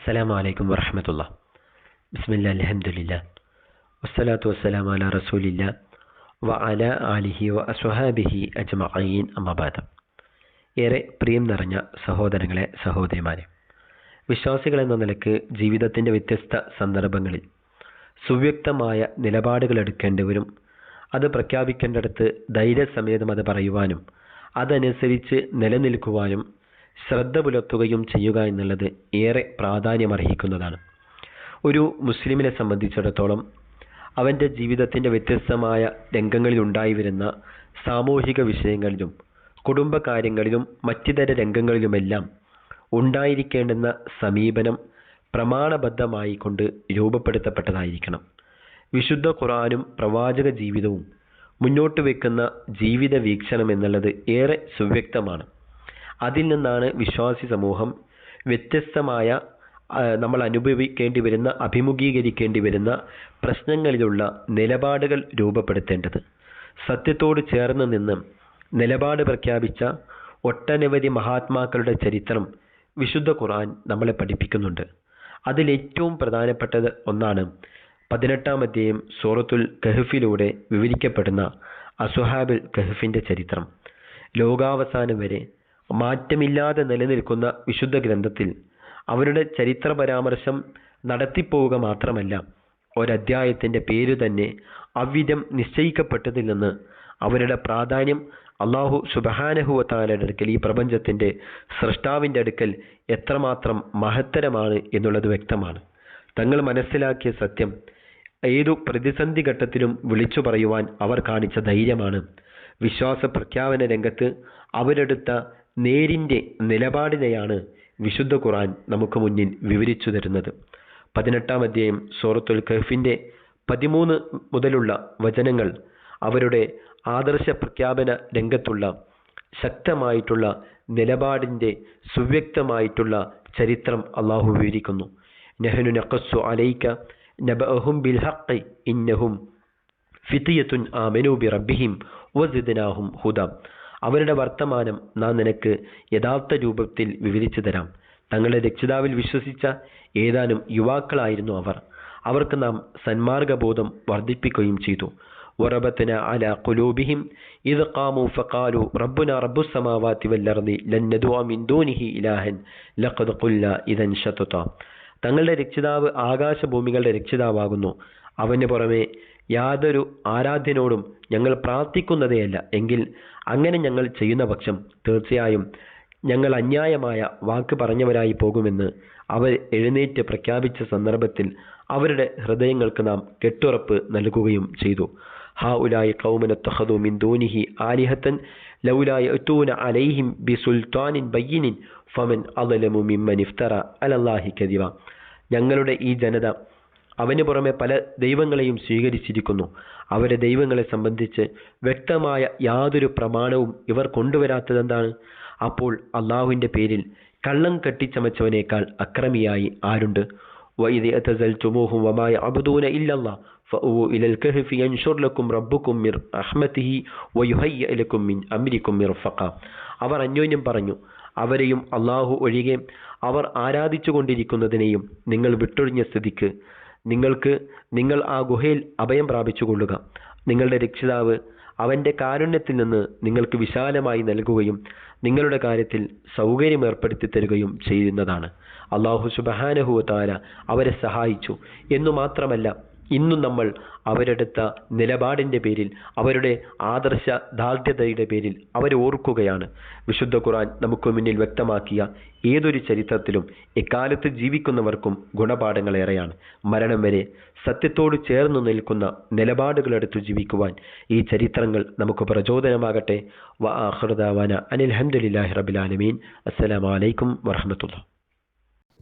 അസ്സലാമു അലൈക്കും വറഹമത്തുള്ള ബിസ്മില്ല അലഹമുല്ല വസ്സലാത്തു വസ്സലാം അല റസൂലില്ല വ അല അലിഹി വ അസ്വഹാബിഹി അജ്മഈൻ അമ്മബാദം ഏറെ പ്രിയം നിറഞ്ഞ സഹോദരങ്ങളെ സഹോദരിമാരെ വിശ്വാസികൾ എന്ന നിലയ്ക്ക് ജീവിതത്തിന്റെ വ്യത്യസ്ത സന്ദർഭങ്ങളിൽ സുവ്യക്തമായ നിലപാടുകൾ എടുക്കേണ്ടവരും. അത് പ്രഖ്യാപിക്കേണ്ടടുത്ത് ധൈര്യസമേതം അത് പറയുവാനും അതനുസരിച്ച് നിലനിൽക്കുവാനും ശ്രദ്ധ പുലർത്തുകയും ചെയ്യുക എന്നുള്ളത് ഏറെ പ്രാധാന്യമർഹിക്കുന്നതാണ്. ഒരു മുസ്ലിമിനെ സംബന്ധിച്ചിടത്തോളം അവന്റെ ജീവിതത്തിന്റെ വ്യത്യസ്തമായ രംഗങ്ങളിൽ ഉണ്ടായി വരുന്ന സാമൂഹിക വിഷയങ്ങളിലും കുടുംബകാര്യങ്ങളിലും മറ്റിതര രംഗങ്ങളിലുമെല്ലാം ഉണ്ടായിരിക്കേണ്ടുന്ന സമീപനം പ്രമാണബദ്ധമായി കൊണ്ട് രൂപപ്പെടുത്തപ്പെട്ടതായിരിക്കണം. വിശുദ്ധ ഖുറാനും പ്രവാചക ജീവിതവും മുന്നോട്ട് വെക്കുന്ന ജീവിത വീക്ഷണം എന്നുള്ളത് ഏറെ സുവ്യക്തമാണ്. അതിൽ നിന്നാണ് വിശ്വാസി സമൂഹം വ്യത്യസ്തമായ നമ്മൾ അനുഭവിക്കേണ്ടി വരുന്ന അഭിമുഖീകരിക്കേണ്ടി വരുന്ന പ്രശ്നങ്ങളിലുള്ള നിലപാടുകൾ രൂപപ്പെടുത്തേണ്ടത്. സത്യത്തോട് ചേർന്ന് നിന്ന് നിലപാട് പ്രഖ്യാപിച്ച ഒട്ടനവധി മഹാത്മാക്കളുടെ ചരിത്രം വിശുദ്ധ ഖുർആൻ നമ്മളെ പഠിപ്പിക്കുന്നുണ്ട്. അതിലേറ്റവും പ്രധാനപ്പെട്ടത് ഒന്നാണ് പതിനെട്ടാം അധ്യായം സൂറത്തുൽ കഹഫിലൂടെ വിവരിക്കപ്പെടുന്ന അസുഹാബുൽ കഹഫിന്റെ ചരിത്രം. ലോകാവസാനം വരെ മാറ്റമില്ലാതെ നിലനിൽക്കുന്ന വിശുദ്ധ ഗ്രന്ഥത്തിൽ അവരുടെ ചരിത്ര പരാമർശം നടത്തിപ്പോവുക മാത്രമല്ല ഒരധ്യായത്തിന്റെ പേര് തന്നെ അവിധം നിശ്ചയിക്കപ്പെട്ടതിൽ നിന്ന് അവരുടെ പ്രാധാന്യം അള്ളാഹു സുബഹാനഹുവത്താലയുടെ അടുക്കൽ ഈ പ്രപഞ്ചത്തിന്റെ സൃഷ്ടാവിന്റെ അടുക്കൽ എത്രമാത്രം മഹത്തരമാണ് എന്നുള്ളത് വ്യക്തമാണ്. തങ്ങൾ മനസ്സിലാക്കിയ സത്യം ഏതു പ്രതിസന്ധി ഘട്ടത്തിലും വിളിച്ചു പറയുവാൻ അവർ കാണിച്ച ധൈര്യമാണ്. വിശ്വാസ പ്രഖ്യാപന രംഗത്ത് അവരെടുത്ത നേരിന്റെ നിലപാടിനെയാണ് വിശുദ്ധ ഖുർആൻ നമുക്ക് മുന്നിൽ വിവരിച്ചു തരുന്നത്. പതിനെട്ടാം അധ്യായം സൂറത്തുൽ കഹഫിന്റെ പതിമൂന്ന് മുതലുള്ള വചനങ്ങൾ അവരുടെ ആദർശ പ്രഖ്യാപന രംഗത്തുള്ള ശക്തമായിട്ടുള്ള നിലപാടിന്റെ സുവ്യക്തമായിട്ടുള്ള ചരിത്രം അള്ളാഹു വിവരിക്കുന്നു. നെഹനു നഖസ്സു അലൈക്ക നബഅഹും ബിൽ ഹഖ് ഇന്നഹും ഫിത്തിയത്തുൻ ആമനു ബി റബ്ബിഹിം വസിദ്നാഹും ഹുദ. അവരുടെ വർത്തമാനം നാം നിനക്ക് യഥാർത്ഥ രൂപത്തിൽ വിവരിച്ചു തരാം തങ്ങളുടെ രക്ഷിതാവിൽ വിശ്വസിച്ച ഏതാനും യുവാക്കളായിരുന്നു അവർ അവർക്ക് നാം സന്മാർഗബോധം വർദ്ധിപ്പിക്കുകയും ചെയ്തു وربتنا على قلوبهم إذ قاموا فقالوا ربنا رب السماوات والأرض لن ندعو من دونه إلها لقد قلنا إذا شططا തങ്ങളുടെ രക്ഷിതാവ് ആകാശഭൂമികളുടെ രക്ഷിതാവാകുന്നു അവന് പുറമെ യാതൊരു ആരാധ്യനോടും ഞങ്ങൾ പ്രാർത്ഥിക്കുന്നതേയല്ല. എങ്കിൽ അങ്ങനെ ഞങ്ങൾ ചെയ്യുന്ന പക്ഷം തീർച്ചയായും ഞങ്ങൾ അന്യായമായ വാക്ക് പറഞ്ഞവരായി പോകുമെന്ന് അവർ എഴുന്നേറ്റ് പ്രഖ്യാപിച്ച സന്ദർഭത്തിൽ അവരുടെ ഹൃദയങ്ങൾക്ക് നാം കെട്ടുറപ്പ് നൽകുകയും ചെയ്തു. ഹാ ഉലായി കൗമന തഹദു മിൻ ദൂനിഹി ആലിഹത്തൻ ലൗലായ എത്തൂന അലൈഹിം ബി സുൽത്താനിൻ ബയ്യനിൻ ഫമൻ അലമു മിമ്മൻ ഇഫ്തറ അലല്ലാഹി കദിവ. ഞങ്ങളുടെ ഈ ജനത അവന് പുറമെ പല ദൈവങ്ങളെയും സ്വീകരിച്ചിരിക്കുന്നു അവരെ ദൈവങ്ങളെ സംബന്ധിച്ച് വ്യക്തമായ യാതൊരു പ്രമാണവും ഇവർ കൊണ്ടുവരാത്തതെന്താണ് അപ്പോൾ അള്ളാഹുവിൻ്റെ പേരിൽ കള്ളം കെട്ടിച്ചമച്ചവനേക്കാൾ അക്രമിയായി ആരുണ്ട് വൈദി അത്തസൽത്തുമൂഹും വമായ അബുദൂന ഇല്ലല്ലാ فأووا إلى الكهف ينشر لكم ربكم من رحمته ويهيئ لكم من أمركم مرفقا അവർ അന്യോന്യം പറഞ്ഞു അവരെയും അള്ളാഹു ഒഴികെ അവർ ആരാധിച്ചു കൊണ്ടിരിക്കുന്നതിനെയും നിങ്ങൾ വിട്ടൊഴിഞ്ഞ സ്ഥിതിക്ക് നിങ്ങൾക്ക് നിങ്ങൾ ആ ഗുഹയിൽ അഭയം പ്രാപിച്ചുകൊള്ളുക. നിങ്ങളുടെ രക്ഷിതാവ് അവന്റെ കാരുണ്യത്തിൽ നിന്ന് നിങ്ങൾക്ക് വിശാലമായി നൽകുകയും നിങ്ങളുടെ കാര്യത്തിൽ സൗകര്യം ഏർപ്പെടുത്തി തരികയും ചെയ്യുന്നതാണ്. അള്ളാഹു സുബഹാനഹുവ താര അവരെ സഹായിച്ചു. എന്നു മാത്രമല്ല ഇന്നും നമ്മൾ അവരെടുത്ത നിലപാടിന്റെ പേരിൽ അവരുടെ ആദർശ ദാർഢ്യതയുടെ പേരിൽ അവരെ ഓർക്കുകയാണ്. വിശുദ്ധ ഖുറാൻ നമുക്ക് മുന്നിൽ വ്യക്തമാക്കിയ ഏതൊരു ചരിത്രത്തിലും എക്കാലത്ത് ജീവിക്കുന്നവർക്കും ഗുണപാഠങ്ങളേറെയാണ് മരണം വരെ സത്യത്തോട് ചേർന്ന് നിൽക്കുന്ന നിലപാടുകളെടുത്ത് ജീവിക്കുവാൻ ഈ ചരിത്രങ്ങൾ നമുക്ക് പ്രചോദനമാകട്ടെ. വ ആഹൃദാവാന അനിൽ ഹംദുലില്ലാഹി റബിലാലമീൻ അസ്സലാമലൈക്കും വറഹമത്തുള്ള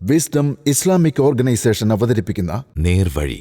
വിസ്ഡം ഇസ്ലാമിക് ഓർഗനൈസേഷൻ അവതരിപ്പിക്കുന്ന നേർവഴി.